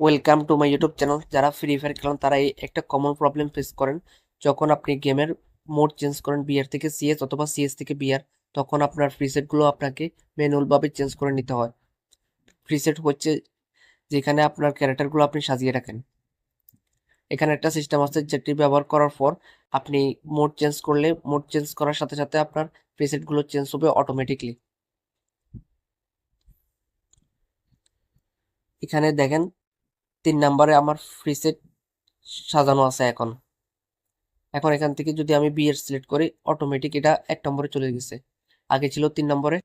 Welcome to my YouTube channel যারা Free Fire খেলেন, তারা এই একটা কমন প্রবলেম ফেস করেন। যখন আপনি গেমের মোড চেঞ্জ করেন বিআর থেকে সিএস অথবা সিএস থেকে বিআর তখন আপনার প্রিসেটগুলো আপনাকে ম্যানুয়ালভাবে চেঞ্জ করে নিতে হয়। প্রিসেট হচ্ছে যেখানে আপনার ক্যারেক্টারগুলো আপনি সাজিয়ে রাখেন। এখানে একটা সিস্টেম আছে যেটি ব্যবহার করার পর আপনি মোড চেঞ্জ করলে মোড চেঞ্জ করার সাথে সাথে আপনার প্রিসেটগুলো চেঞ্জ হবে অটোমেটিকলি এখানে দেখেন তিন নম্বরে আমার প্রিসেট সাজানো আছে এখন। এখন এখান থেকে যদি আমি বিয়ের সিলেক্ট করি অটোমেটিক এটা এক নম্বরে চলে গেছে। আগে ছিল তিন নম্বরে,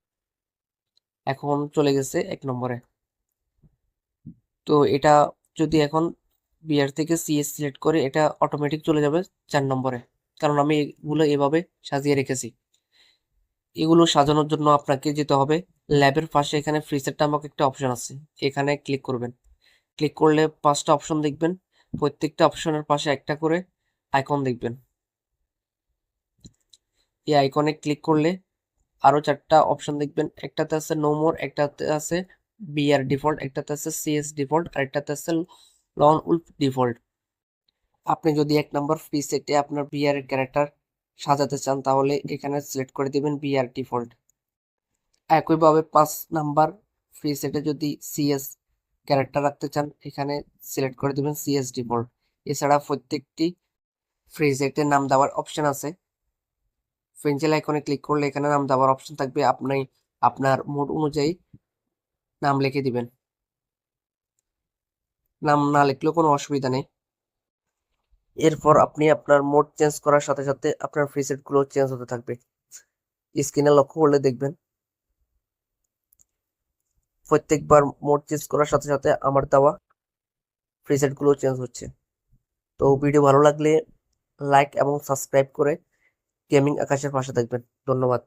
এখন চলে গেছে এক নম্বরে। তো এটা যদি এখন বিয়ার থেকে সিএস সিলেক্ট করে, এটা অটোমেটিক চলে যাবে চার নম্বরে। কারণ আমি এগুলো এভাবে সাজিয়ে রেখেছি। এগুলো সাজানোর জন্য আপনাকে যেতে হবে। ল্যাবের পাশে এখানে ফ্রিসেট নামক একটা অপশন আছে। এখানে ক্লিক করবেন। ক্লিক করলে পাঁচটা অপশন দেখবেন। প্রত্যেকটা অপশনের পাশে একটা করে আইকন দেখবেন। এই আইকনে ক্লিক করলে আরও চারটা অপশন দেখবেন। একটাতে আছে নো মোর একটাতে আছে বিআর ডিফল্ট একটাতে আছে সিএস ডিফল্ট আর একটাতে আছে লন উলফ ডিফল্ট আপনি যদি এক নম্বর ফ্রি সেটে আপনার বিআর ক্যারেক্টার সাজাতে চান, তাহলে এখানে সিলেক্ট করে দিবেন বিআর ডিফল্ট একইভাবে পাঁচ নাম্বার ফ্রি সেটে যদি সিএস ক্যারেক্টার রাখতে চান, এখানে সিলেক্ট করে দিবেন সিএসডি বোর্ড এছাড়া প্রত্যেকটি ফ্রি সেটের নাম দেওয়ার অপশন আছে। পেন্সিল আইকনে ক্লিক করলে এখানে নাম দেওয়ার অপশন থাকবে। আপনি আপনার মোড অনুযায়ী নাম লিখে দিবেন। নাম না লিখলেও কোনো অসুবিধা নেই। এরপর আপনি আপনার মোড চেঞ্জ করার সাথে সাথে আপনার প্রিসেটগুলো চেঞ্জ হতে থাকবে। স্ক্রিনে লক্ষ্য করলে দেখবেন প্রত্যেকবার মোড চেঞ্জ করার সাথে সাথে আমার দেওয়া প্রিসেটগুলো চেঞ্জ হচ্ছে। তো ভিডিও ভালো লাগলে লাইক এবং সাবস্ক্রাইব করে গেমিং আকাশের পাশে থাকবেন। ধন্যবাদ।